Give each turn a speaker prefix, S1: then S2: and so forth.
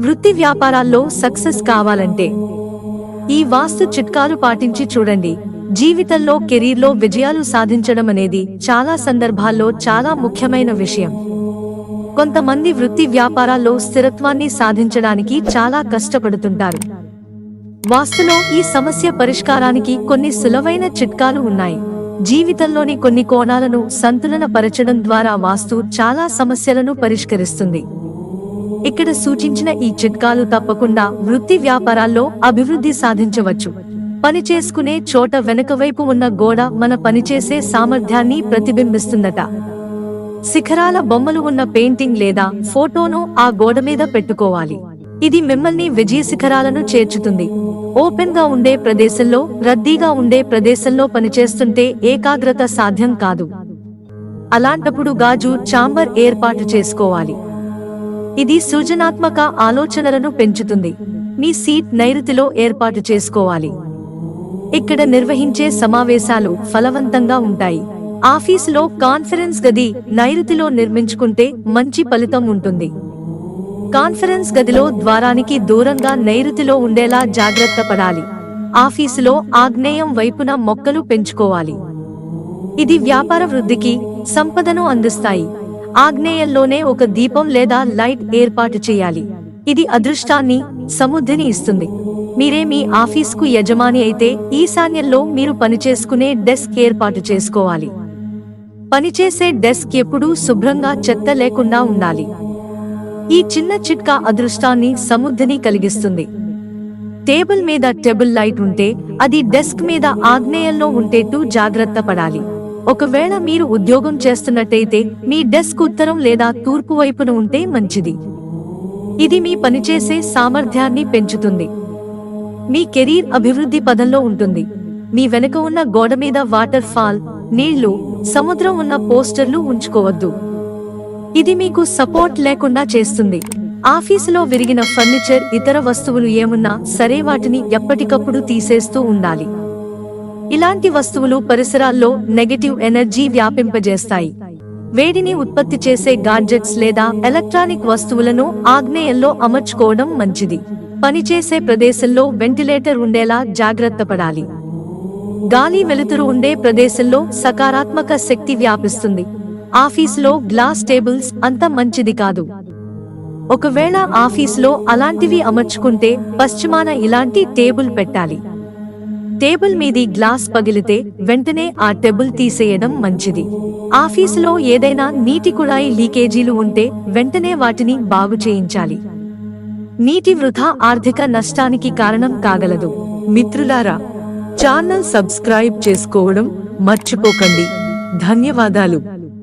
S1: వృత్తి వ్యాపారాల్లో సక్సెస్ కావాలంటే ఈ వాస్తు చిట్కాలు పాటించి చూడండి. జీవితంలో కెరీర్లో విజయాలు సాధించడం అనేది చాలా సందర్భాల్లో చాలా ముఖ్యమైన విషయం. కొంతమంది వృత్తి వ్యాపారాల్లో స్థిరత్వాన్ని సాధించడానికి చాలా కష్టపడుతుంటారు. వాస్తులో ఈ సమస్య పరిష్కారానికి కొన్ని సులభైన చిట్కాలు ఉన్నాయి. జీవితంలోని కొన్ని కోణాలను సంతులన పరచడం ద్వారా వాస్తు చాలా సమస్యలను పరిష్కరిస్తుంది. ఇక్కడ సూచించిన ఈ చిట్కాలు తప్పకుండా వృత్తి వ్యాపారాల్లో అభివృద్ధి సాధించవచ్చు. పని చేసుకునే చోట వెనుక వైపు ఉన్న గోడ మన పనిచేసే సామర్థ్యాన్ని ప్రతిబింబిస్తుందట. శిఖరాల బొమ్మలు ఉన్న పెయింటింగ్ లేదా ఫోటోను ఆ గోడ మీద పెట్టుకోవాలి. ఇది మిమ్మల్ని విజయ శిఖరాలను చేర్చుతుంది. ఓపెన్గా ఉండే ప్రదేశంలో రద్దీగా ఉండే ప్రదేశంలో పనిచేస్తుంటే ఏకాగ్రత సాధ్యం కాదు. అలాంటప్పుడు గాజు చాంబర్ ఏర్పాటు చేసుకోవాలి. ఇది సృజనాత్మక ఆలోచనలను పెంచుతుంది. మీ సీట్ నైరుతిలో ఏర్పాటు చేసుకోవాలి. ఇక్కడ నిర్వహించే సమావేశాలు ఫలవంతంగా ఉంటాయి. ఆఫీసులో కాన్ఫరెన్స్ గది నైరుతిలో నిర్మించుకుంటే మంచి ఫలితం ఉంటుంది. కాన్ఫరెన్స్ గదిలో ద్వారానికి దూరంగా నైరుతిలో ఉండేలా జాగ్రత్త పడాలి. ఆఫీసులో ఆగ్నేయం వైపున మొక్కలు పెంచుకోవాలి. ఇది వ్యాపార వృద్ధికి సంపదను అందిస్తాయి. ఆగ్నేయంలోనే ఒక దీపం లేదా లైట్ ఏర్పాటు చేయాలి. ఇది అదృష్టాన్ని సముద్ధిని ఇస్తుంది. మీరే మీ ఆఫీస్కు యజమాని అయితే ఈశాన్యంలో మీరు పనిచేసుకునే డెస్క్ ఏర్పాటు చేసుకోవాలి. పనిచేసే డెస్క్ ఎప్పుడూ శుభ్రంగా చెత్త లేకుండా ఉండాలి. ఈ చిన్న చిట్కా అదృష్టాన్ని సముద్ధిని కలిగిస్తుంది. టేబుల్ మీద టేబుల్ లైట్ ఉంటే అది డెస్క్ మీద ఆగ్నేయంలో ఉంటేట్టు జాగ్రత్త పడాలి. ఒకవేళ మీరు ఉద్యోగం చేస్తున్నట్టయితే మీ డెస్క్ ఉత్తరం లేదా తూర్పు వైపున ఉంటే మంచిది. ఇది మీ పనిచేసే సామర్థ్యాన్ని పెంచుతుంది. మీ కెరీర్ అభివృద్ధి పదంలో ఉంటుంది. మీ వెనుక ఉన్న గోడ మీద వాటర్ ఫాల్ నీళ్ళు సముద్రం ఉన్న పోస్టర్లు ఉంచుకోవద్దు. ఇది మీకు సపోర్ట్ లేకుండా చేస్తుంది. ఆఫీసులో విరిగిన ఫర్నిచర్ ఇతర వస్తువులు ఏమున్నా సరే వాటిని ఎప్పటికప్పుడు తీసేస్తూ ఉండాలి. ఇలాంటి వస్తువులు పరిసరాల్లో నెగటివ్ ఎనర్జీ వ్యాపింపజేస్తాయి. వేడిని ఉత్పత్తి చేసే గాడ్జెట్స్ లేదా ఎలక్ట్రానిక్ వస్తువులను ఆగ్నేయంలో అమర్చుకోవడం మంచిది. పనిచేసే ప్రదేశంలో వెంటిలేటర్ ఉండేలా జాగ్రత్త పడాలి. గాలి వెలుతురు ఉండే ప్రదేశంలో సకారాత్మక శక్తి వ్యాపిస్తుంది. ఆఫీసులో గ్లాస్ టేబుల్స్ అంత మంచిది కాదు. ఒకవేళ ఆఫీసులో అలాంటివి అమర్చుకుంటే పశ్చిమాన ఇలాంటి టేబుల్ పెట్టాలి. టేబుల్ మీది గ్లాస్ పగిలితే వెంటనే ఆ టేబుల్ తీసేయడం మంచిది. ఆఫీసులో ఏదైనా నీటి కుళాయి లీకేజీలు ఉంటే వెంటనే వాటిని బాగు చేయించాలి. నీటి వృధా ఆర్థిక నష్టానికి కారణం కాగలదు. మిత్రులారా ఛానల్ సబ్స్క్రైబ్ చేసుకోవడం మర్చిపోకండి. ధన్యవాదాలు.